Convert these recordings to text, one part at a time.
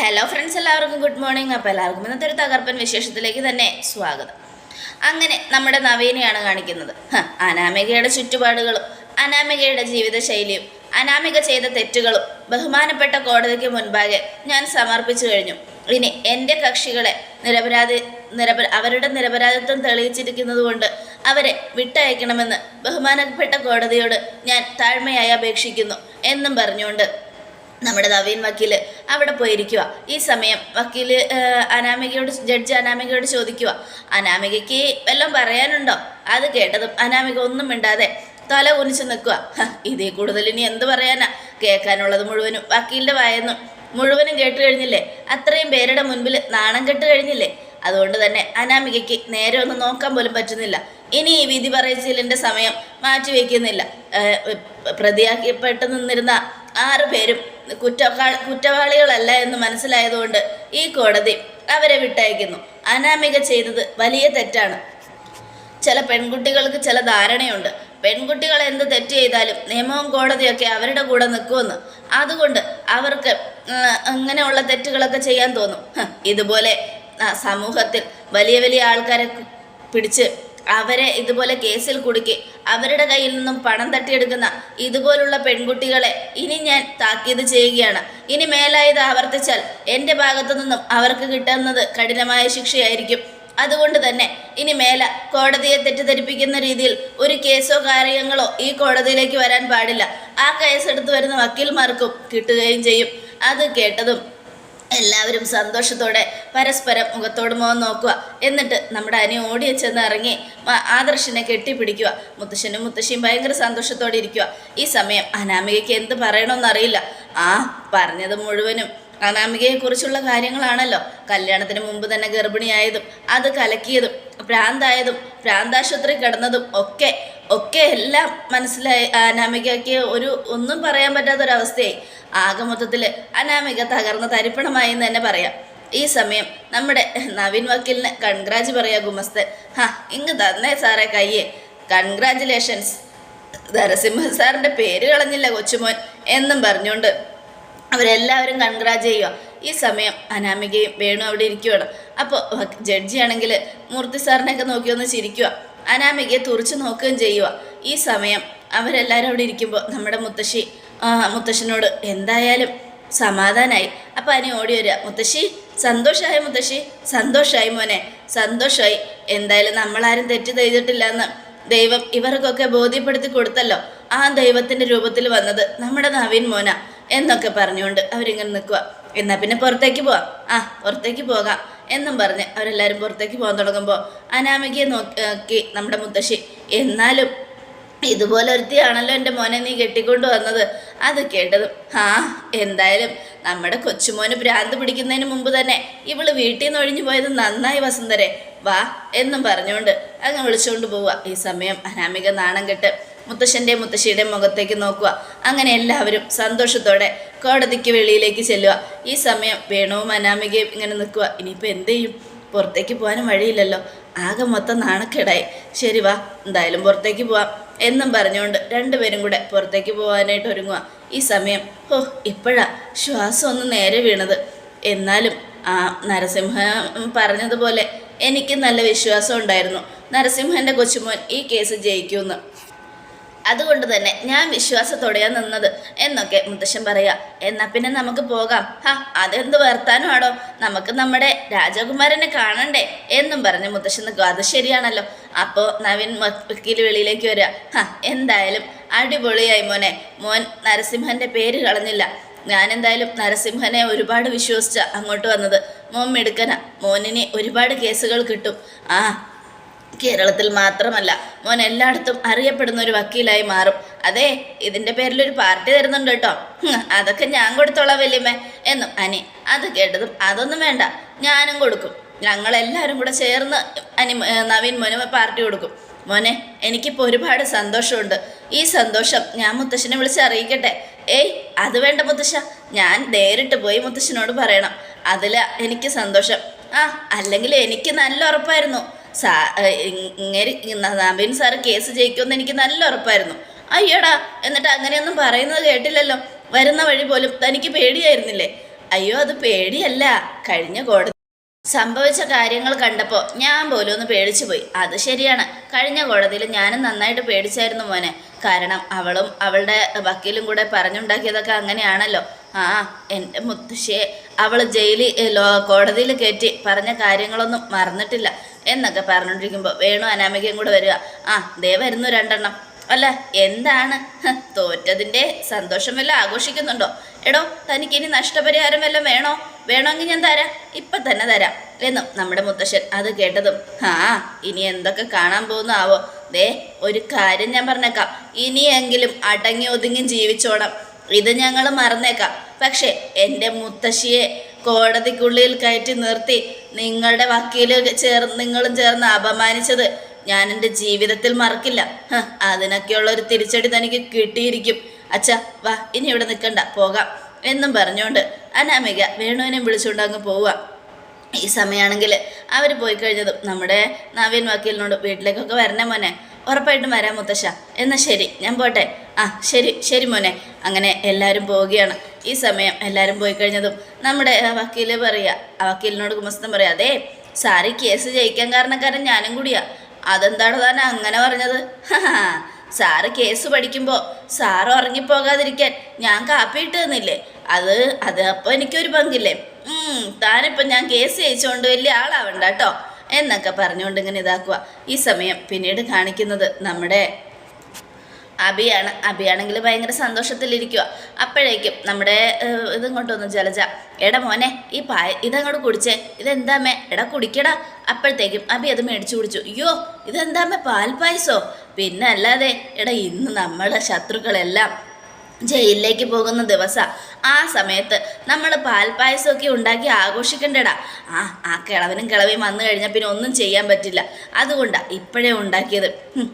Hello friends എല്ലാവർക്കും good morning അപ്പോൾ എല്ലാവർക്കും ഇന്നത്തെ ഒരു തകർപ്പൻ വിശേഷത്തിലേക്ക് തന്നെ സ്വാഗതം. അങ്ങനെ നമ്മുടെ നവീനെയാണ് കാണിക്കുന്നത്. അനാമികയുടെ ചുറ്റുപാടുകളും അനാമികയുടെ ജീവിതശൈലിയും അനാമിക ചെയ്ത തെറ്റുകളും ബഹുമാനപ്പെട്ട കോടതിക്ക് മുൻപാകെ ഞാൻ സമർപ്പിച്ചു കഴിഞ്ഞു. ഇനി എന്റെ കക്ഷികളെ നിരപരാധി നിരപ അവരുടെ നിരപരാധിത്വം തെളിയിച്ചിരിക്കുന്നത് കൊണ്ട് അവരെ വിട്ടയക്കണമെന്ന് ബഹുമാനപ്പെട്ട കോടതിയോട് ഞാൻ താഴ്മയായി അപേക്ഷിക്കുന്നു എന്നും പറഞ്ഞുകൊണ്ട് നമ്മുടെ നവീൻ വക്കീൽ അവിടെ പോയിരിക്കുക ഈ സമയം വക്കീൽ അനാമികയോട് ജഡ്ജ് അനാമികയോട് ചോദിക്കുക അനാമികയ്ക്ക് വല്ലതും പറയാനുണ്ടോ? അത് കേട്ടതും അനാമിക ഒന്നും മിണ്ടാതെ തല കുനിച്ച് നിൽക്കുക ഇതേ കൂടുതൽ ഇനി എന്ത് പറയാനാ? കേൾക്കാനുള്ളത് മുഴുവനും വക്കീലിന്റെ വായെന്നും മുഴുവനും കേട്ട് കഴിഞ്ഞില്ലേ? അത്രയും പേരുടെ മുൻപിൽ നാണം കെട്ട് കഴിഞ്ഞില്ലേ? അതുകൊണ്ട് തന്നെ അനാമികയ്ക്ക് നേരെ ഒന്ന് നോക്കാൻ പോലും പറ്റുന്നില്ല. ഇനി ഈ വിധി പറയച്ചിലിന്റെ സമയം മാറ്റിവെക്കുന്നില്ല പ്രതിയാക്കിയപ്പെട്ട് നിന്നിരുന്ന ആറ് പേരും കുറ്റവാ കുറ്റവാളികളല്ല എന്ന് മനസ്സിലായതുകൊണ്ട് ഈ കോടതി അവരെ വിട്ടയക്കുന്നു. അനാമിക ചെയ്തത് വലിയ തെറ്റാണ്. ചില പെൺകുട്ടികൾക്ക് ചില ധാരണയുണ്ട്. പെൺകുട്ടികൾ എന്ത് തെറ്റ് ചെയ്താലും നിയമവും കോടതിയൊക്കെ അവരുടെ കൂടെ നിൽക്കുമെന്ന് അതുകൊണ്ട് അവർക്ക് അങ്ങനെയുള്ള തെറ്റുകളൊക്കെ ചെയ്യാൻ തോന്നും. ഇതുപോലെ സമൂഹത്തിൽ വലിയ വലിയ ആൾക്കാരെ പിടിച്ച് അവരെ ഇതുപോലെ കേസിൽ കുടുക്കി അവരുടെ കയ്യിൽ നിന്നും പണം തട്ടിയെടുക്കുന്ന ഇതുപോലുള്ള പെൺകുട്ടികളെ ഇനി ഞാൻ താക്കീത് ചെയ്യുകയാണ്. ഇനി മേലായി ഇത് ആവർത്തിച്ചാൽ എന്റെ ഭാഗത്തു നിന്നും അവർക്ക് കിട്ടുന്നത് കഠിനമായ ശിക്ഷയായിരിക്കും. അതുകൊണ്ട് തന്നെ ഇനി മേല കോടതിയെ തെറ്റിദ്ധരിപ്പിക്കുന്ന രീതിയിൽ ഒരു കേസോ കാര്യങ്ങളോ ഈ കോടതിയിലേക്ക് വരാൻ പാടില്ല. ആ കേസ് എടുത്തു വരുന്ന വക്കീൽമാർക്കും കിട്ടുകയും ചെയ്യും. അത് കേട്ടതും എല്ലാവരും സന്തോഷത്തോടെ പരസ്പരം മുഖത്തോട് മുഖം നോക്കുക. എന്നിട്ട് നമ്മുടെ അനി ഓടിയ ചെന്ന് ഇറങ്ങി ആദർശനെ കെട്ടിപ്പിടിക്കുക. മുത്തശ്ശനും മുത്തശ്ശിയും ഭയങ്കര സന്തോഷത്തോടെ ഇരിക്കുക. ഈ സമയം അനാമികയ്ക്ക് എന്ത് പറയണമെന്നറിയില്ല ആ പറഞ്ഞത് മുഴുവനും അനാമികയെക്കുറിച്ചുള്ള കാര്യങ്ങളാണല്ലോ. കല്യാണത്തിന് മുമ്പ് തന്നെ ഗർഭിണിയായതും അത് കലക്കിയതും ഭ്രാന്തായതും ഭ്രാന്താശുപത്രി കിടന്നതും ഒക്കെ ഒക്കെ എല്ലാം മനസ്സിലായി. അനാമികയ്ക്ക് ഒരു ഒന്നും പറയാൻ പറ്റാത്തൊരവസ്ഥയായി. ആകെ മൊത്തത്തിൽ അനാമിക തകർന്ന തരിപ്പണമായി എന്ന് തന്നെ പറയാം. ഈ സമയം നമ്മുടെ നവീൻ വക്കീലിന് കൺഗ്രാജ് പറയാ ഗുമസ്തൻ ഹാ ഇങ്ങ് തന്നേ സാറേ കയ്യേ. കൺഗ്രാജുലേഷൻസ്. നരസിംഹ സാറിന്റെ പേര് കളഞ്ഞില്ല കൊച്ചുമോൻ എന്നും പറഞ്ഞുകൊണ്ട് അവരെല്ലാവരും കൺഗ്രാജ് ചെയ്യുക ഈ സമയം അനാമികയും വേണു അവിടെ ഇരിക്കുവാണ്. അപ്പോൾ ജഡ്ജിയാണെങ്കിൽ മൂർത്തി സാറിനെയൊക്കെ നോക്കിയൊന്ന് ചിരിക്കുക അനാമികയെ തുറച്ചു നോക്കുകയും ചെയ്യുക ഈ സമയം അവരെല്ലാവരും അവിടെ ഇരിക്കുമ്പോൾ നമ്മുടെ മുത്തശ്ശി മുത്തശ്ശനോട് എന്തായാലും സമാധാനായി. അപ്പം അനി ഓടി വരിക. മുത്തശ്ശി സന്തോഷമായി മുത്തശ്ശി സന്തോഷമായി മോനെ സന്തോഷമായി എന്തായാലും നമ്മളാരും തെറ്റ് ചെയ്തിട്ടില്ല എന്ന് ദൈവം ഇവർക്കൊക്കെ ബോധ്യപ്പെടുത്തി കൊടുത്തല്ലോ. ആ ദൈവത്തിന്റെ രൂപത്തിൽ വന്നത് നമ്മുടെ നവീൻ മോന എന്നൊക്കെ പറഞ്ഞുകൊണ്ട് അവരിങ്ങനെ നിൽക്കുക എന്നാൽ പിന്നെ പുറത്തേക്ക് പോവാം. ആ പുറത്തേക്ക് പോകാം. എന്നും പറഞ്ഞ് അവരെല്ലാവരും പുറത്തേക്ക് പോകാൻ തുടങ്ങുമ്പോൾ അനാമികയെ നോക്കി നമ്മുടെ മുത്തശ്ശി എന്നാലും ഇതുപോലെ ഒരുത്തിയാണല്ലോ എന്റെ മോനെ നീ കെട്ടിക്കൊണ്ട് വന്നത്? അത് കേട്ടതും ആ എന്തായാലും നമ്മുടെ കൊച്ചുമോന് ഭ്രാന്ത് പിടിക്കുന്നതിന് മുമ്പ് തന്നെ ഇവൾ വീട്ടിൽ നിന്ന് ഒഴിഞ്ഞു പോയത് നന്നായി വസന്തരെ വാ എന്നും പറഞ്ഞുകൊണ്ട് അങ്ങ് വിളിച്ചുകൊണ്ട് പോവുക. ഈ സമയം അനാമിക നാണം കെട്ട് മുത്തശ്ശന്റെ മുത്തശ്ശിയുടെ മുഖത്തേക്ക് നോക്കുക. അങ്ങനെ എല്ലാവരും സന്തോഷത്തോടെ കോടതിക്ക് വെളിയിലേക്ക് ചെല്ലുക. ഈ സമയം വേണവും അനാമികയും ഇങ്ങനെ നിൽക്കുക. ഇനിയിപ്പോൾ എന്ത് ചെയ്യും? പുറത്തേക്ക് പോകാനും വഴിയില്ലല്ലോ. ആകെ മൊത്തം നാണക്കേടായി. ശരി വാ എന്തായാലും പുറത്തേക്ക് പോവാം എന്നും പറഞ്ഞുകൊണ്ട് രണ്ടുപേരും കൂടെ പുറത്തേക്ക് പോകാനായിട്ട് ഒരുങ്ങുക. ഈ സമയം ഓ ഇപ്പോഴാ ശ്വാസം ഒന്ന് നേരെ വീണത്. എന്നാലും ആ നരസിംഹ പറഞ്ഞതുപോലെ എനിക്ക് നല്ല വിശ്വാസം ഉണ്ടായിരുന്നു. നരസിംഹന്റെ കൊച്ചുമോൻ ഈ കേസ് ജയിക്കുമെന്ന്. അതുകൊണ്ട് തന്നെ ഞാൻ വിശ്വാസത്തോടെയാണ് നിന്നത് എന്നൊക്കെ മുത്തശ്ശൻ പറയാ. എന്നാ പിന്നെ നമുക്ക് പോകാം. ഹാ അതെന്ത് വർത്താനമാണോ നമുക്ക് നമ്മുടെ രാജകുമാരനെ കാണണ്ടേ എന്നും പറഞ്ഞ് മുത്തശ്ശൻ നിൽക്കും. അത് ശരിയാണല്ലോ. അപ്പോൾ നവീൻ വക്കീൽ വെളിയിലേക്ക് വരിക ഹാ എന്തായാലും അടിപൊളിയായി മോനെ. മോൻ നരസിംഹന്റെ പേര് കളഞ്ഞില്ല. ഞാൻ എന്തായാലും നരസിംഹനെ ഒരുപാട് വിശ്വസിച്ച അങ്ങോട്ട് വന്നത്. മോൻ മിടുക്കന. മോനിന് ഒരുപാട് കേസുകൾ കിട്ടും. ആ കേരളത്തിൽ മാത്രമല്ല. മോൻ എല്ലായിടത്തും അറിയപ്പെടുന്ന ഒരു വക്കീലായി മാറും. അതെ ഇതിന്റെ ഒരു പാർട്ടി തരുന്നുണ്ട് കേട്ടോ. അതൊക്കെ ഞാൻ കൊടുത്തോളാം വല്യമ്മേ എന്നും അനി. അത് കേട്ടതും അതൊന്നും വേണ്ട ഞാനും കൊടുക്കും. ഞങ്ങളെല്ലാവരും കൂടെ ചേർന്ന് അനി നവീൻ മോന് പാർട്ടി കൊടുക്കും. മോനെ എനിക്കിപ്പോൾ ഒരുപാട് സന്തോഷമുണ്ട്. ഈ സന്തോഷം ഞാൻ മുത്തശ്ശനെ വിളിച്ച് അറിയിക്കട്ടെ. ഏയ് അത് വേണ്ട മുത്തശ്ശ. ഞാൻ നേരിട്ട് പോയി മുത്തശ്ശനോട് പറയണം. അതിൽ എനിക്ക് സന്തോഷം. ആ അല്ലെങ്കിൽ എനിക്ക് നല്ല ഉറപ്പായിരുന്നു. സാ ഇങ്ങനെ നവീൻ സാറ് കേസ് ജയിക്കുമെന്ന് എനിക്ക് നല്ല ഉറപ്പായിരുന്നു. അയ്യടാ എന്നിട്ട് അങ്ങനെയൊന്നും പറയുന്നത് കേട്ടില്ലല്ലോ. വരുന്ന വഴി പോലും തനിക്ക് പേടിയായിരുന്നില്ലേ? അയ്യോ അത് പേടിയല്ല. കഴിഞ്ഞ കോടതി സംഭവിച്ച കാര്യങ്ങൾ കണ്ടപ്പോൾ ഞാൻ പോലും ഒന്ന് പേടിച്ചു പോയി. അത് ശരിയാണ്. കഴിഞ്ഞ കോടതിയിൽ ഞാനും നന്നായിട്ട് പേടിച്ചായിരുന്നു മോനെ. കാരണം അവളും അവളുടെ വക്കീലും കൂടെ പറഞ്ഞുണ്ടാക്കിയതൊക്കെ അങ്ങനെയാണല്ലോ. ആ എന്റെ മുത്തശ്ശിയെ അവൾ ജയിലിൽ കോടതിയിൽ കയറ്റി പറഞ്ഞ കാര്യങ്ങളൊന്നും മറന്നിട്ടില്ല. എന്നൊക്കെ പറഞ്ഞുകൊണ്ടിരിക്കുമ്പോൾ വേണു അനാമികയും കൂടെ വരിക. ആ ദേ വരുന്നു രണ്ടെണ്ണം. അല്ല എന്താണ്? തോറ്റതിന്റെ സന്തോഷം വല്ലതും ആഘോഷിക്കുന്നുണ്ടോ? എടോ തനിക്ക് ഇനി നഷ്ടപരിഹാരം വല്ലതും വേണോ? വേണമെങ്കിൽ ഞാൻ തരാം. ഇപ്പം തന്നെ തരാം. എന്നും നമ്മുടെ മുത്തശ്ശൻ അത് കേട്ടതും ആ ഇനി എന്തൊക്കെ കാണാൻ പോകുന്ന ആവോ ദേ ഒരു കാര്യം ഞാൻ പറഞ്ഞേക്കാം. ഇനിയെങ്കിലും അടങ്ങി ഒതുങ്ങി ജീവിച്ചോണം. ഇത് ഞങ്ങൾ മറന്നേക്കാം. പക്ഷേ എന്റെ മുത്തശ്ശിയെ കോടതിക്കുള്ളിൽ കയറ്റി നിർത്തി നിങ്ങളുടെ വക്കീൽ ചേർന്ന് നിങ്ങളും ചേർന്ന് അപമാനിച്ചത് ഞാൻ എന്റെ ജീവിതത്തിൽ മറക്കില്ല. അതിനൊക്കെയുള്ള ഒരു തിരിച്ചടി തനിക്ക് കിട്ടിയിരിക്കും. അച്ഛാ വാ ഇനി ഇവിടെ നിൽക്കണ്ട പോകാം എന്നും പറഞ്ഞുകൊണ്ട് അനാമിക വേണുവിനെ വിളിച്ചുകൊണ്ട് അങ്ങ് പോവുക. ഈ സമയമാണെങ്കിൽ അവർ പോയി കഴിഞ്ഞതും നമ്മുടെ നവീൻ വക്കീലിനോട് വീട്ടിലേക്കൊക്കെ വരണേ മോനെ. ഉറപ്പായിട്ടും വരാം മുത്തശ്ശ. എന്നാൽ ശരി ഞാൻ പോട്ടെ. ആ ശരി ശരി മോനെ. അങ്ങനെ എല്ലാവരും പോവുകയാണ്. ഈ സമയം എല്ലാവരും പോയി കഴിഞ്ഞതും നമ്മുടെ വക്കീൽ പറയുക ആ വക്കീലിനോട് കുമസ്തം പറയാം അതേ സാറി കേസ് ജയിക്കാൻ കാരണക്കാരൻ ഞാനും കൂടിയാ. അതെന്താണ് താൻ അങ്ങനെ പറഞ്ഞത്? സാറ് കേസ് പഠിക്കുമ്പോൾ സാറ് ഉറങ്ങിപ്പോകാതിരിക്കാൻ ഞാൻ കാപ്പിയിട്ട് തന്നില്ലേ അത് അത് അപ്പോൾ എനിക്കൊരു പങ്കില്ലേ? താനിപ്പം ഞാൻ കേസ് ജയിച്ചുകൊണ്ട് വലിയ ആളാവണ്ട കേട്ടോ എന്നൊക്കെ പറഞ്ഞുകൊണ്ട് ഇങ്ങനെ ഇതാക്കുക ഈ സമയം പിന്നീട് കാണിക്കുന്നത് നമ്മുടെ അബിയാണ്. അബിയാണെങ്കിൽ ഭയങ്കര സന്തോഷത്തിലിരിക്കുക അപ്പോഴേക്കും നമ്മുടെ ഇതിങ്ങോട്ട് വന്നു ജലജ? എടാ മോനെ ഈ പായ ഇതങ്ങോട്ട് കുടിച്ചേ. ഇതെന്താമേ എടാ കുടിക്കടാ. അപ്പോഴത്തേക്കും അബി അത് മേടിച്ചു കുടിച്ചു. അയ്യോ ഇതെന്താമേ പാൽ പായസോ പിന്നെ അല്ലാതെ എടാ ഇന്ന് നമ്മുടെ ശത്രുക്കളെല്ലാം ജയിലിലേക്ക് പോകുന്ന ദിവസം. ആ സമയത്ത് നമ്മൾ പാൽപ്പായസമൊക്കെ ഉണ്ടാക്കി ആഘോഷിക്കണ്ടടാ. ആ ആ കിളവനും കിളവയും വന്നു കഴിഞ്ഞാൽ പിന്നെ ഒന്നും ചെയ്യാൻ പറ്റില്ല. അതുകൊണ്ടാണ് ഇപ്പോഴേ ഉണ്ടാക്കിയത്.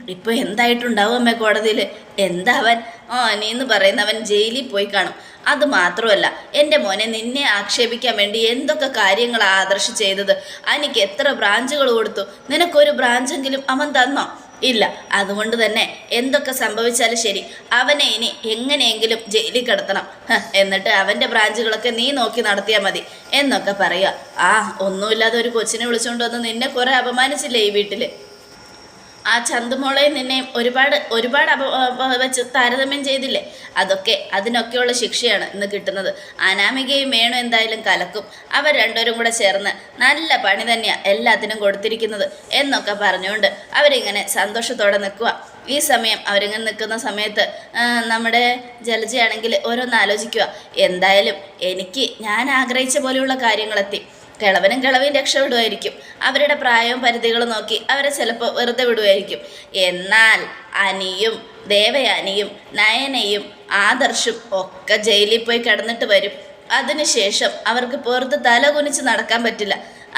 ഇപ്പോൾ എന്തായിട്ടുണ്ടാവും അമ്മ കോടതിയിൽ എന്താവൻ ഓ നീന്ന് പറയുന്നവൻ ജയിലിൽ പോയി കാണും. അത് മാത്രമല്ല എന്റെ മോനെ നിന്നെ ആക്ഷേപിക്കാൻ വേണ്ടി എന്തൊക്കെ കാര്യങ്ങൾ ആദർശ് ചെയ്തത്? എനിക്ക് എത്ര ബ്രാഞ്ചുകൾ കൊടുത്തു? നിനക്കൊരു ബ്രാഞ്ചെങ്കിലും അവൻ തന്നോ? ഇല്ല. അതുകൊണ്ട് തന്നെ എന്തൊക്കെ സംഭവിച്ചാലും ശരി അവനെ ഇനി എങ്ങനെയെങ്കിലും ജയിലിൽ കിടത്തണം. എന്നിട്ട് അവന്റെ ബ്രാഞ്ചുകളൊക്കെ നീ നോക്കി നടത്തിയാൽ മതി എന്നൊക്കെ പറയുക. ആ ഒന്നുമില്ലാതെ ഒരു കൊച്ചിനെ വിളിച്ചുകൊണ്ട് വന്ന് നിന്നെ കുറെ അപമാനിച്ചില്ലേ ഈ വീട്ടിൽ ആ ചന്തുമോളെ നിന്നെ ഒരുപാട് ഒരുപാട് വെച്ച് താരതമ്യം ചെയ്തില്ലേ? അതൊക്കെ അതിനൊക്കെയുള്ള ശിക്ഷയാണ് ഇന്ന് കിട്ടുന്നത്. അനാമികയും വേണു എന്തായാലും കലക്കും. അവർ രണ്ടുപേരും കൂടെ ചേർന്ന് നല്ല പണി തന്നെയാണ് എല്ലാത്തിനും കൊടുത്തിരിക്കുന്നത് എന്നൊക്കെ പറഞ്ഞുകൊണ്ട് അവരിങ്ങനെ സന്തോഷത്തോടെ നിൽക്കുക ഈ സമയം അവരിങ്ങനെ നിൽക്കുന്ന സമയത്ത് നമ്മുടെ ജലജയാണെങ്കിൽ ഓരോന്ന് ആലോചിക്കുക എന്തായാലും എനിക്ക് ഞാൻ ആഗ്രഹിച്ച പോലെയുള്ള കാര്യങ്ങളെത്തി. കിളവനും കിളവയും രക്ഷപ്പെടുമായിരിക്കും. അവരുടെ പ്രായവും പരിധികളും നോക്കി അവരെ ചിലപ്പോൾ വെറുതെ വിടുമായിരിക്കും. എന്നാൽ അനിയും ദേവയാനിയും നയനയും ആദർശും ഒക്കെ ജയിലിൽ പോയി കിടന്നിട്ട് വരും. അതിനുശേഷം അവർക്ക് പുറത്ത് തല കുനിച്ച് നടക്കാൻ പറ്റില്ല.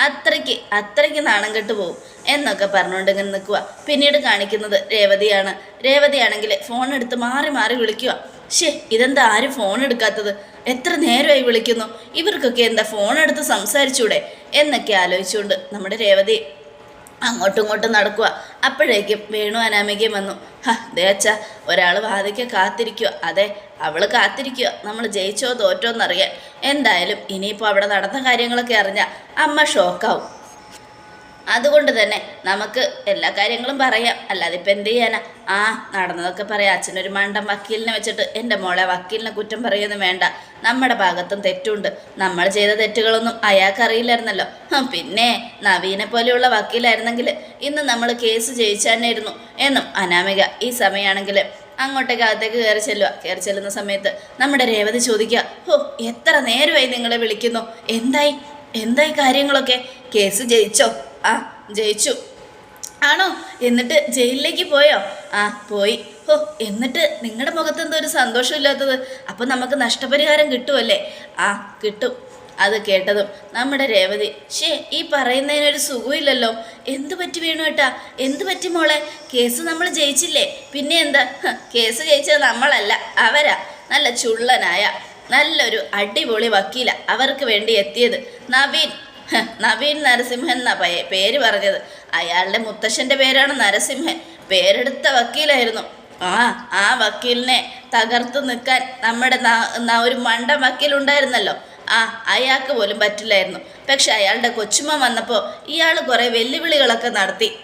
അത്രയ്ക്ക് അത്രയ്ക്ക് നാണം കെട്ടു പോകും എന്നൊക്കെ പറഞ്ഞുകൊണ്ട് ഇങ്ങനെ നിൽക്കുക പിന്നീട് കാണിക്കുന്നത് രേവതിയാണ്. രേവതിയാണെങ്കിൽ ഫോൺ എടുത്ത് മാറി മാറി വിളിക്കുക ഷേ ഇതെന്താ ആരും ഫോൺ എടുക്കാത്തത്? എത്ര നേരമായി വിളിക്കുന്നു? ഇവർക്കൊക്കെ എന്താ ഫോൺ എടുത്ത് സംസാരിച്ചൂടെ? എന്നൊക്കെ ആലോചിച്ചുകൊണ്ട് നമ്മുടെ രേവതി അങ്ങോട്ടും ഇങ്ങോട്ടും നടക്കുക. അപ്പോഴേക്കും വേണു അനാമികയും വന്നു. ഹ ദേച്ച ഒരാൾ വാതിക്ക കാത്തിരിക്കുക അതെ അവൾ കാത്തിരിക്കുക നമ്മൾ ജയിച്ചോ തോറ്റോ എന്നറിയാൻ. എന്തായാലും ഇനിയിപ്പോൾ അവിടെ നടന്ന കാര്യങ്ങളൊക്കെ അറിഞ്ഞാൽ അമ്മ ഷോക്കാവും അതുകൊണ്ട് തന്നെ നമുക്ക് എല്ലാ കാര്യങ്ങളും പറയാം. അല്ലാതെ ഇപ്പം എന്ത് ചെയ്യാനാ? ആ നടന്നതൊക്കെ പറയാം. അച്ഛനൊരു മണ്ടം വക്കീലിനെ വെച്ചിട്ട് എന്റെ മോളെ വക്കീലിനെ കുറ്റം പറയുന്നു വേണ്ട. നമ്മുടെ ഭാഗത്തും തെറ്റുണ്ട്. നമ്മൾ ചെയ്ത തെറ്റുകളൊന്നും അയാൾക്ക് അറിയില്ലായിരുന്നല്ലോ ഹും, പിന്നെ നവീനെ പോലെയുള്ള വക്കീലായിരുന്നെങ്കിൽ ഇന്ന് നമ്മൾ കേസ് ജയിച്ചായിരുന്നു എന്നും അനാമിക ഈ സമയമാണെങ്കിൽ അങ്ങോട്ടേക്ക് അകത്തേക്ക് കയറി ചെല്ലുക കയറി ചെല്ലുന്ന സമയത്ത് നമ്മുടെ രേവതി ചോദിക്കുക ഓ എത്ര നേരമായി നിങ്ങളെ വിളിക്കുന്നു? എന്തായി? എന്തായി കാര്യങ്ങളൊക്കെ? കേസ് ജയിച്ചോ? ആ ജയിച്ചു. ആണോ? എന്നിട്ട് ജയിലിലേക്ക് പോയോ? ആ പോയി. ഓ എന്നിട്ട് നിങ്ങളുടെ മുഖത്ത് എന്തോ ഒരു സന്തോഷമില്ലാത്തത്. അപ്പം നമുക്ക് നഷ്ടപരിഹാരം കിട്ടുമല്ലേ ആ കിട്ടും. അത് കേട്ടതും നമ്മുടെ രേവതി ഷേ ഈ പറയുന്നതിനൊരു സുഖമില്ലല്ലോ. എന്ത് പറ്റി വീണു ഏട്ടാ എന്ത് പറ്റി മോളെ? കേസ് നമ്മൾ ജയിച്ചില്ലേ? പിന്നെ എന്താ? കേസ് ജയിച്ചത് നമ്മളല്ല അവരാ. നല്ല ചുള്ളനായ നല്ലൊരു അടിപൊളി വക്കീല അവർക്ക് വേണ്ടി എത്തിയത് നവീൻ. ഹ, നവീൻ നരസിംഹൻ എന്നാ പേര് പറഞ്ഞത്. അയാളുടെ മുത്തശ്ശന്റെ പേരാണ് നരസിംഹൻ. പേരെടുത്ത വക്കീലായിരുന്നു. ആ ആ വക്കീലിനെ തകർത്തു നിൽക്കാൻ നമ്മുടെ ഒരു മണ്ട വക്കീലുണ്ടായിരുന്നല്ലോ ആ അയാൾക്ക് പോലും പറ്റില്ലായിരുന്നു. പക്ഷെ അയാളുടെ കൊച്ചുമ്മ വന്നപ്പോൾ ഇയാൾ കുറേ വെല്ലുവിളികളൊക്കെ നടത്തി.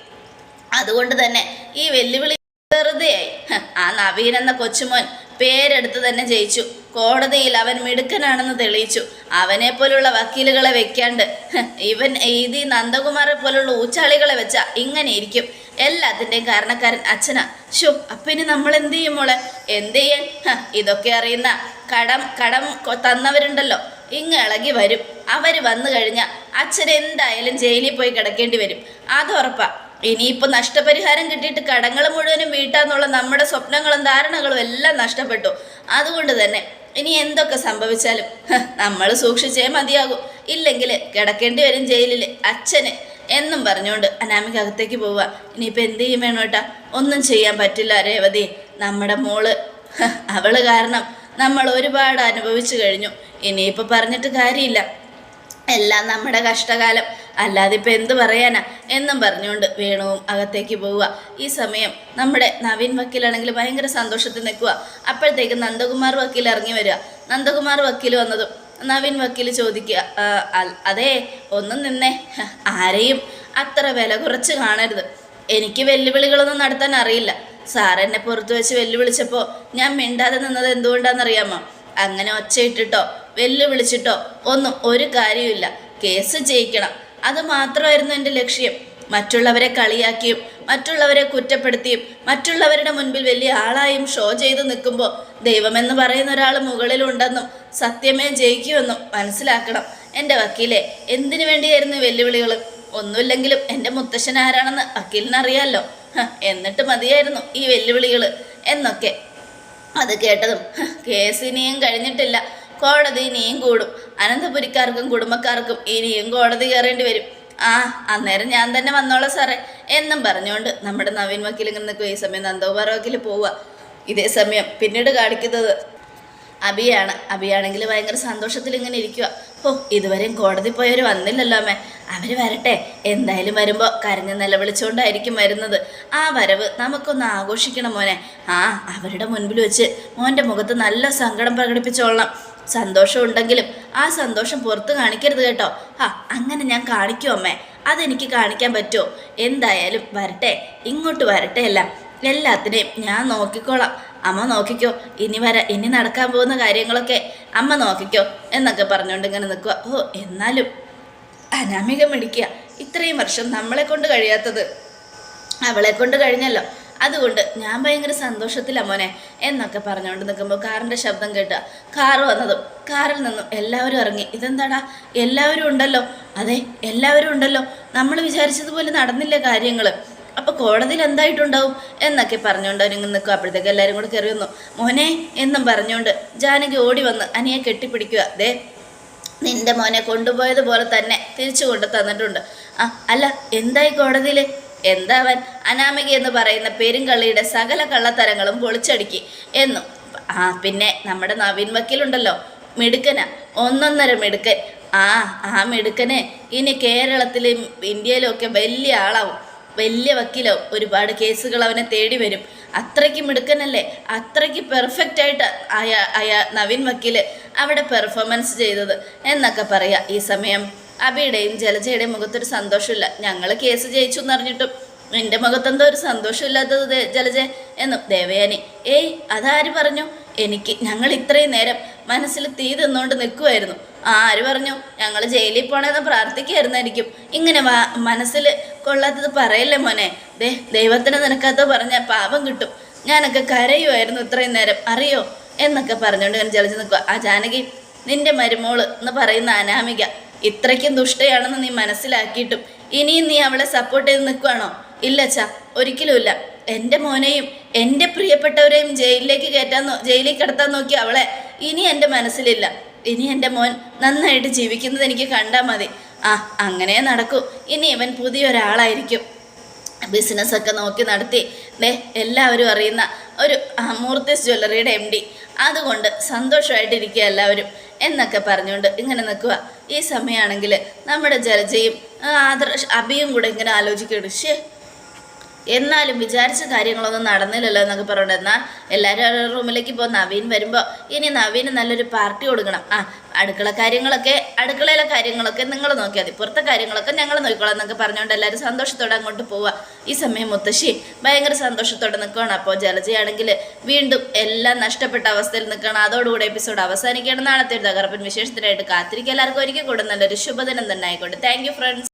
അതുകൊണ്ട് തന്നെ ഈ വെല്ലുവിളി വെറുതെയായി. ആ നവീൻ എന്ന കൊച്ചുമോൻ പേരെടുത്ത് തന്നെ ജയിച്ചു. കോടതിയിൽ അവൻ മിടുക്കനാണെന്ന് തെളിയിച്ചു. അവനെ പോലുള്ള വക്കീലുകളെ വെക്കാണ്ട്. ഇവൻ എഴുതി നന്ദകുമാറെ പോലുള്ള ഊച്ചാളികളെ വെച്ച ഇങ്ങനെ ഇരിക്കും. എല്ലാത്തിന്റെയും കാരണക്കാരൻ അച്ഛനാ. ഷോ അപ്പിന് നമ്മൾ എന്ത് ചെയ്യും മോളെ? എന്ത് ചെയ്യാൻ? ഇതൊക്കെ അറിയുന്ന കടം കടം തന്നവരുണ്ടല്ലോ. ഇങ്ങ് ഇളകി വരും. അവർ വന്നു കഴിഞ്ഞാൽ അച്ഛൻ എന്തായാലും ജയിലിൽ പോയി കിടക്കേണ്ടി വരും. അത് ഉറപ്പാ. ഇനിയിപ്പോൾ നഷ്ടപരിഹാരം കിട്ടിയിട്ട് കടങ്ങൾ മുഴുവനും വീട്ടാന്നുള്ള നമ്മുടെ സ്വപ്നങ്ങളും ധാരണകളും എല്ലാം നഷ്ടപ്പെട്ടു. അതുകൊണ്ട് തന്നെ ഇനി എന്തൊക്കെ സംഭവിച്ചാലും നമ്മൾ സൂക്ഷിച്ചേ മതിയാകൂ. ഇല്ലെങ്കിൽ കിടക്കേണ്ടി വരും ജയിലിൽ അച്ഛന് എന്നും പറഞ്ഞുകൊണ്ട് അനാമിക അകത്തേക്ക് പോവുക. ഇനിയിപ്പോൾ എന്ത് ചെയ്യും വേണം കേട്ടാ ഒന്നും ചെയ്യാൻ പറ്റില്ല രേവതി. നമ്മുടെ മോൾ അവൾ കാരണം നമ്മൾ ഒരുപാട് അനുഭവിച്ചു കഴിഞ്ഞു. ഇനിയിപ്പോൾ പറഞ്ഞിട്ട് കാര്യമില്ല. എല്ലാം നമ്മുടെ കഷ്ടകാലം അല്ലാതെ ഇപ്പം എന്ത് പറയാനാ? എന്നും പറഞ്ഞുകൊണ്ട് വേണുവും അകത്തേക്ക് പോവുക. ഈ സമയം നമ്മുടെ നവീൻ വക്കീലാണെങ്കിൽ ഭയങ്കര സന്തോഷത്തിൽ നിൽക്കുക. അപ്പോഴത്തേക്ക് നന്ദകുമാർ വക്കീൽ ഇറങ്ങി വരിക. നന്ദകുമാർ വക്കീൽ വന്നതും നവീൻ വക്കീൽ ചോദിക്കുക അതെ ഒന്നും നിന്നെ. ആരെയും അത്ര വില കുറച്ച് കാണരുത്. എനിക്ക് വെല്ലുവിളികളൊന്നും നടത്താൻ അറിയില്ല. സാർ എന്നെ പുറത്ത് വെച്ച് വെല്ലുവിളിച്ചപ്പോൾ ഞാൻ മിണ്ടാതെ നിന്നത് എന്തുകൊണ്ടാണെന്നറിയാമോ? അങ്ങനെ ഒച്ചയിട്ടിട്ടോ വെല്ലുവിളിച്ചിട്ടോ ഒന്നും ഒരു കാര്യമില്ല കേസ് ജയിക്കണം. അത് മാത്രമായിരുന്നു എന്റെ ലക്ഷ്യം. മറ്റുള്ളവരെ കളിയാക്കിയും മറ്റുള്ളവരെ കുറ്റപ്പെടുത്തിയും മറ്റുള്ളവരുടെ മുൻപിൽ വലിയ ആളായും ഷോ ചെയ്ത് നിൽക്കുമ്പോൾ ദൈവമെന്ന് പറയുന്ന ഒരാൾ മുകളിലുണ്ടെന്നും സത്യമേ ജയിക്കുമെന്നും മനസ്സിലാക്കണം. എന്റെ വക്കീലെ എന്തിനു വേണ്ടിയായിരുന്നു വെല്ലുവിളികൾ? ഒന്നുമില്ലെങ്കിലും എന്റെ മുത്തശ്ശൻ ആരാണെന്ന് വക്കീലിനറിയാമല്ലോ എന്നിട്ട് മതിയായിരുന്നു ഈ വെല്ലുവിളികൾ എന്നൊക്കെ. അത് കേട്ടതും "ഹ്, കേസ് ഇനിയും കഴിഞ്ഞിട്ടില്ല. കോടതി ഇനിയും കൂടും. അനന്തപുരിക്കാർക്കും കുടുംബക്കാർക്കും ഇനിയും കോടതി കയറേണ്ടി വരും. ആ അന്നേരം ഞാൻ തന്നെ വന്നോളാം സാറേ. എന്നും പറഞ്ഞുകൊണ്ട് നമ്മുടെ നവീൻ വക്കീൽ ഇങ്ങനെ നിൽക്കും ഈ സമയം നന്ദകുമാർ വക്കീൽ പോവുക ഇതേ സമയം പിന്നീട് കാണിക്കുന്നത് അബിയാണ്. അബിയാണെങ്കിൽ ഭയങ്കര സന്തോഷത്തിൽ ഇങ്ങനെ ഇരിക്കുക ഓ ഇതുവരെയും കോടതി പോയവർ വന്നില്ലല്ലോ അമ്മേ. അവർ വരട്ടെ. എന്തായാലും വരുമ്പോൾ കരഞ്ഞ് നിലവിളിച്ചുകൊണ്ടായിരിക്കും വരുന്നത്. ആ വരവ് നമുക്കൊന്ന് ആഘോഷിക്കണം മോനെ. ആ അവരുടെ മുൻപിൽ വെച്ച് മോന്റെ മുഖത്ത് നല്ല സങ്കടം പ്രകടിപ്പിച്ചോളണം. സന്തോഷം ഉണ്ടെങ്കിലും ആ സന്തോഷം പുറത്ത് കാണിക്കരുത് കേട്ടോ. ആ അങ്ങനെ ഞാൻ കാണിക്കും അമ്മേ. അതെനിക്ക് കാണിക്കാൻ പറ്റുമോ എന്തായാലും വരട്ടെ. ഇങ്ങോട്ട് വരട്ടെ എല്ലാം. എല്ലാത്തിനെയും ഞാൻ നോക്കിക്കോളാം. അമ്മ നോക്കിക്കോ. ഇനി വര ഇനി നടക്കാൻ പോകുന്ന കാര്യങ്ങളൊക്കെ അമ്മ നോക്കിക്കോ എന്നൊക്കെ പറഞ്ഞുകൊണ്ട് ഇങ്ങനെ നിൽക്കുക ഓ എന്നാലും അനാമിക മിടിക്കുക ഇത്രയും വർഷം നമ്മളെ കൊണ്ട് കഴിയാത്തത്. അവളെ കൊണ്ട് കഴിഞ്ഞല്ലോ. അതുകൊണ്ട് ഞാൻ ഭയങ്കര സന്തോഷത്തിലാണ് മോനെ എന്നൊക്കെ പറഞ്ഞുകൊണ്ട് നിൽക്കുമ്പോൾ കാറിന്റെ ശബ്ദം കേട്ടുക കാറ് വന്നതും കാറിൽ നിന്നും എല്ലാവരും ഇറങ്ങി. ഇതെന്താടാ? എല്ലാവരും ഉണ്ടല്ലോ. അതെ എല്ലാവരും ഉണ്ടല്ലോ. നമ്മൾ വിചാരിച്ചതുപോലെ നടന്നില്ല കാര്യങ്ങൾ അപ്പോൾ കോടതിയിൽ എന്തായിട്ടുണ്ടാവും? എന്നൊക്കെ പറഞ്ഞുകൊണ്ട് അവരിങ്ങനെ നിൽക്കും അപ്പോഴത്തേക്ക് എല്ലാവരും കൂടെ കയറി വന്നു. മോനെ എന്നും പറഞ്ഞുകൊണ്ട് ജാനകി ഓടി വന്ന് അനിയെ കെട്ടിപ്പിടിക്കുക ദേ നിന്റെ മോനെ കൊണ്ടുപോയതുപോലെ തന്നെ തിരിച്ചു കൊണ്ടു തന്നിട്ടുണ്ട് ആ അല്ല എന്തായി കോടതിയിൽ? എന്താവൻ? അനാമിക എന്ന് പറയുന്ന പെരുങ്കള്ളിയുടെ സകല കള്ളത്തരങ്ങളും പൊളിച്ചടുക്കി. എന്നും. ആ പിന്നെ നമ്മുടെ നവീൻ വക്കീലുണ്ടല്ലോ. മിടുക്കന. ഒന്നൊന്നര മിടുക്കൻ. ആ ആ മിടുക്കനെ ഇനി കേരളത്തിലും ഇന്ത്യയിലും ഒക്കെ വലിയ ആളാവും. വലിയ വക്കീലോ. ഒരുപാട് കേസുകൾ അവനെ തേടി വരും. അത്രയ്ക്ക് മിടുക്കനല്ലേ? അത്രയ്ക്ക് പെർഫെക്റ്റ് ആയിട്ട് അയാ അയാ നവീൻ വക്കീൽ അവിടെ പെർഫോമൻസ് ചെയ്തത്. എന്നൊക്കെ പറയാം ഈ സമയം. അബിയുടെയും ജലജയുടെയും മുഖത്തൊരു സന്തോഷമില്ല. ഞങ്ങൾ കേസ് ജയിച്ചു എന്നറിഞ്ഞിട്ടും എന്റെ മുഖത്തെന്തോ ഒരു സന്തോഷമില്ലാത്തത് ജലജ എന്നും ദേവയാനി. ഏയ് അതാര് പറഞ്ഞു? എനിക്ക് ഞങ്ങൾ ഇത്രയും നേരം മനസ്സിൽ തീ തിന്നുകൊണ്ട് നിൽക്കുമായിരുന്നു ആര് പറഞ്ഞു? ഞങ്ങൾ ജയിലിൽ പോണെന്ന് പ്രാർത്ഥിക്കായിരുന്നായിരിക്കും. ഇങ്ങനെ മനസ്സിൽ കൊള്ളാത്തത് പറയല്ലേ മോനെ? ദേ ദൈവത്തിന് നിനക്കത് പറഞ്ഞ പാപം കിട്ടും. ഞാനൊക്കെ കരയുമായിരുന്നു ഇത്രയും നേരം. അറിയോ? എന്നൊക്കെ പറഞ്ഞുകൊണ്ട് ഞാൻ ജലജ നിൽക്കുക ആ ജാനകി നിന്റെ മരുമോൾ എന്ന് പറയുന്ന അനാമിക ഇത്രയ്ക്കും ദുഷ്ടയാണെന്ന് നീ മനസ്സിലാക്കിയിട്ടും ഇനിയും നീ അവളെ സപ്പോർട്ട് ചെയ്ത് നിൽക്കുവാണോ? ഇല്ല അച്ഛാ ഒരിക്കലുമില്ല. എന്റെ മോനെയും എന്റെ പ്രിയപ്പെട്ടവരെയും ജയിലിലേക്ക് കയറ്റാൻ ജയിലിൽ കിടത്താൻ നോക്കി അവളെ ഇനി എന്റെ മനസ്സിലില്ല. ഇനി എന്റെ മോൻ നന്നായിട്ട് ജീവിക്കുന്നത് എനിക്ക് കണ്ടാൽ മതി. ആ അങ്ങനെ നടക്കൂ. ഇനി ഇവൻ പുതിയൊരാളായിരിക്കും. ബിസിനസ്സൊക്കെ നോക്കി നടത്തി. ദേ എല്ലാവരും അറിയുന്ന ഒരു മൂർത്തിസ് ജ്വല്ലറിയുടെ എം ഡി. അതുകൊണ്ട് സന്തോഷമായിട്ടിരിക്കുക എല്ലാവരും എന്നൊക്കെ പറഞ്ഞുകൊണ്ട് ഇങ്ങനെ നിൽക്കുക. ഈ സമയമാണെങ്കിൽ നമ്മുടെ ജലജയും ആദർ ആദർശ് അഭിയും കൂടെ ഇങ്ങനെ ആലോചിക്കുകയാണ്. ഷേ എന്നാലും വിചാരിച്ച കാര്യങ്ങളൊന്നും നടന്നില്ലല്ലോ എന്നൊക്കെ പറഞ്ഞിട്ട് എന്നാൽ എല്ലാവരും റൂമിലേക്ക് ഇപ്പോൾ നവീൻ വരുമ്പോൾ ഇനി നവീന് നല്ലൊരു പാർട്ടി കൊടുക്കണം. ആ അടുക്കള കാര്യങ്ങളൊക്കെ അടുക്കളയിലെ കാര്യങ്ങളൊക്കെ നിങ്ങൾ നോക്കിയാൽ മതി. പുറത്തെ കാര്യങ്ങളൊക്കെ ഞങ്ങൾ നോക്കിക്കോളാം എന്നൊക്കെ പറഞ്ഞുകൊണ്ട് എല്ലാവരും സന്തോഷത്തോടെ അങ്ങോട്ട് പോവുക ഈ സമയം മുത്തശ്ശി ഭയങ്കര സന്തോഷത്തോടെ നിൽക്കുകയാണ് അപ്പോൾ ജലജയാണെങ്കിൽ വീണ്ടും എല്ലാം നഷ്ടപ്പെട്ട അവസ്ഥയിൽ നിൽക്കുകയാണ് അതോടുകൂടി എപ്പിസോഡ് അവസാനിക്കുകയാണ്. നാളത്തെ ഒരു തകർപ്പൻ വിശേഷത്തിനായിട്ട് കാത്തിരിക്കുക. എല്ലാവർക്കും ഒരിക്കൽ കൂടെ നല്ലൊരു ശുഭദിനം തന്നെ ആയിക്കോട്ടെ. Thank friends